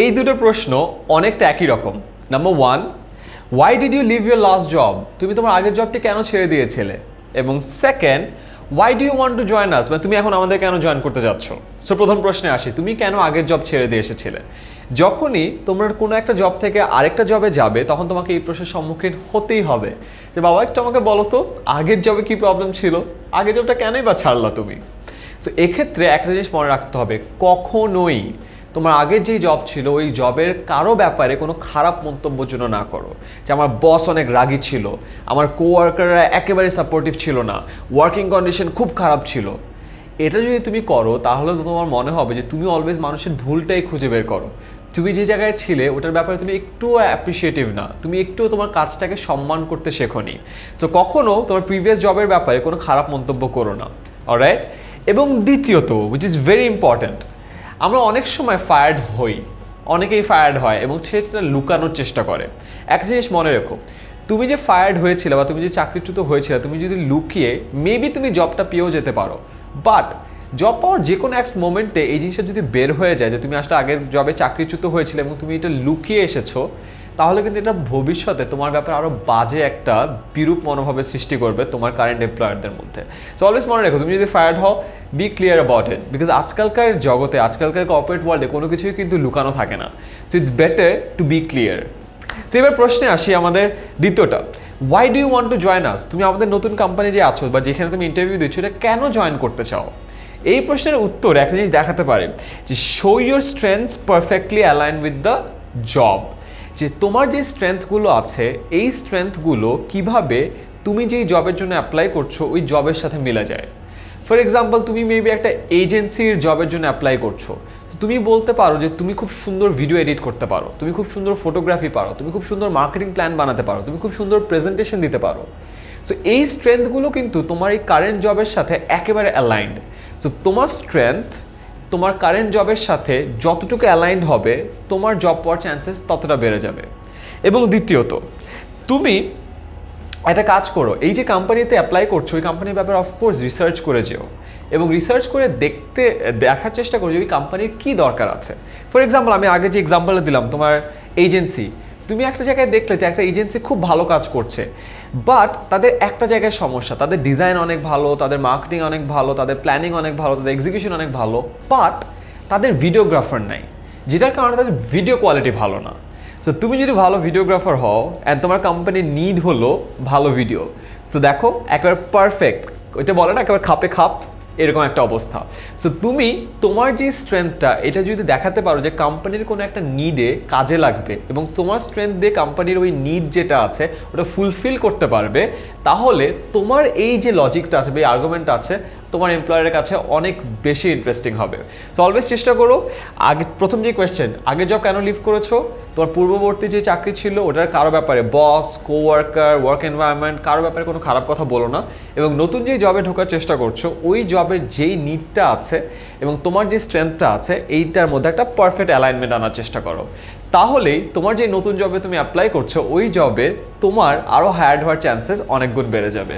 এই দুটো প্রশ্ন অনেকটা একই রকম। Number one why did you leave your last job তুমি তোমার আগের জবটি কেন ছেড়ে দিয়েছিলে? এবং second why do you want to join us মানে তুমি এখন আমাদের কেন জয়েন করতে যাচ্ছ? সো প্রথম প্রশ্নে আসি, তুমি কেন আগের জব ছেড়ে দিয়ে এসেছিলে? যখনই তোমরা কোনো একটা জব থেকে আরেকটা জবে যাবে, তখন তোমাকে এই প্রশ্নের সম্মুখীন হতেই হবে। যে বাবা, একটু আমাকে বলো তো, আগের জবে কি প্রবলেম ছিল? আগের জবটা কেনই বা ছাড়লা তুমি? সো এক্ষেত্রে একটা জিনিস মনে রাখতে হবে, কখনোই তোমার আগের যেই জব ছিল, ওই জবের কারও ব্যাপারে কোনো খারাপ মন্তব্যের জন্য না করো। যে আমার বস অনেক রাগী ছিল, আমার কোয়ার্কাররা একেবারে সাপোর্টিভ ছিল না ওয়ার্কিং কন্ডিশন খুব খারাপ ছিল। এটা যদি তুমি করো, তাহলে তো তোমার মনে হবে যে তুমি অলওয়েজ মানুষের ভুলটাই খুঁজে বের করো। তুমি যে জায়গায় ছিলে, ওটার ব্যাপারে তুমি একটু অ্যাপ্রিসিয়েটিভ না। তুমি একটু তোমার কাজটাকে সম্মান করতে শেখোনি। সো কখনো তোমার প্রিভিয়াস জবের ব্যাপারে কোনো খারাপ মন্তব্য করো না। অলরাইট এবং দ্বিতীয়ত উইচ ইজ ভেরি ইম্পর্ট্যান্ট আমরা অনেক সময় ফায়ার্ড হই। অনেকেই ফায়ার্ড হয় এবং সেটা লুকানোর চেষ্টা করে। এক জিনিস মনে রেখো, তুমি যে ফায়ার্ড হয়েছিলে বা তুমি যে চাকরিচ্যুত হয়েছিলে, তুমি যদি লুকিয়ে মেবি তুমি জবটা পেয়েও যেতে পারো। বাট জব পাওয়ার যে কোনো এক মোমেন্টে এই জিনিসটা যদি বের হয়ে যায় যে তুমি আসলে আগের জবে চাকরিচ্যুত হয়েছিলে এবং তুমি এটা লুকিয়ে এসেছ তাহলে কিন্তু এটা ভবিষ্যতে তোমার ব্যাপারে আরও বাজে একটা বিরূপ মনোভাবের সৃষ্টি করবে তোমার কারেন্ট এমপ্লয়ারদের মধ্যে। সো অলওয়েজ মনে রেখো, তুমি যদি ফায়ার্ড হও be clear about it because আজকালকার জগতে, আজকালকার কর্পোরেট ওয়ার্ল্ডে কোনো কিছুই কিন্তু লুকানো থাকে না। So it's better to be clear তো এবার প্রশ্নে আসি আমাদের দ্বিতীয়টা। Why do you want to join us তুমি আমাদের নতুন কোম্পানি যে আছো বা যেখানে তুমি ইন্টারভিউ দিচ্ছ, এটা কেন জয়েন করতে চাও? এই প্রশ্নের উত্তর একটা জিনিস দেখাতে পারে, যে show your strengths perfectly align with the job যে তোমার যে স্ট্রেংথগুলো আছে, এই স্ট্রেংথগুলো কীভাবে তুমি যেই জবের জন্য অ্যাপ্লাই করছ, ওই জবের সাথে মিলে যায়। ফর এক্সাম্পল তুমি মেবি একটা এজেন্সির জবের জন্য অ্যাপ্লাই করছ। তুমি বলতে পারো যে তুমি খুব সুন্দর ভিডিও এডিট করতে পারো, তুমি খুব সুন্দর ফটোগ্রাফি পারো, তুমি খুব সুন্দর মার্কেটিং প্ল্যান বানাতে পারো, তুমি খুব সুন্দর প্রেজেন্টেশন দিতে পারো। সো এই স্ট্রেংথগুলো কিন্তু তোমার এই কারেন্ট জবের সাথে একেবারে অ্যালাইন্ড সো তোমার স্ট্রেংথ তোমার কারেন্ট জবের সাথে যতটুকু অ্যালাইন্ড হবে, তোমার জব পাওয়ার চান্সেস ততটা বেড়ে যাবে। এবং দ্বিতীয়ত, তুমি একটা কাজ করো, এই যে কোম্পানিতে অ্যাপ্লাই করছ, ওই কোম্পানির ব্যাপারে অফকোর্স রিসার্চ করে যেও। এবং রিসার্চ করে দেখতে, দেখার চেষ্টা করো যে ওই কোম্পানির কী দরকার আছে। ফর এক্সাম্পল আমি আগে যে এক্সাম্পলটা দিলাম, তোমার এজেন্সি তুমি একটা জায়গায় দেখলে যে একটা এজেন্সি খুব ভালো কাজ করছে বাট তাদের একটা জায়গায় সমস্যা, তাদের ডিজাইন অনেক ভালো, তাদের মার্কেটিং অনেক ভালো, তাদের প্ল্যানিং অনেক ভালো, তাদের এক্সিকিউশন অনেক ভালো বাট তাদের ভিডিওগ্রাফার নাই, যেটার কারণে তাদের ভিডিও কোয়ালিটি ভালো না। তো তুমি যদি ভালো ভিডিওগ্রাফার হও অ্যান্ড তোমার কোম্পানির নিড হলো ভালো ভিডিও তো দেখো, একেবারে পারফেক্ট ওইটা বলে না, একেবারে খাপে খাপ। এরকম একটা অবস্থা। সো তুমি তোমার যে স্ট্রেংথটা এটা যদি দেখাতে পারো যে কোম্পানির কোনো একটা নিডে কাজে লাগবে এবং তোমার স্ট্রেংথ দিয়ে কোম্পানির ওই নিড যেটা আছে, ওটা ফুলফিল করতে পারবে, তাহলে তোমার এই যে লজিকটা আছে বা এই আর্গুমেন্ট আছে তোমার এমপ্লয়ারের কাছে অনেক বেশি ইন্টারেস্টিং হবে। সো অলওয়েজ চেষ্টা করো। আগে প্রথম যে কোয়েশ্চেন আগে জব কেন লিভ করেছ? তোমার পূর্ববর্তী যে চাকরি ছিল, ওটার কারও ব্যাপারে বস কোওয়ার্কার ওয়ার্ক এনভায়রনমেন্ট কারও ব্যাপারে কোনো খারাপ কথা বলো না। এবং নতুন যেই জবে ঢোকার চেষ্টা করছ, ওই জবের যেই নিডটা আছে এবং তোমার যে স্ট্রেংথটা আছে, এইটার মধ্যে একটা পারফেক্ট অ্যালাইনমেন্ট আনার চেষ্টা করো। তাহলেই তোমার যে নতুন জবে তুমি অ্যাপ্লাই করছ, ওই জবে তোমার আরও হায়ার্ড হওয়ার চান্সেস অনেক গুণ বেড়ে যাবে।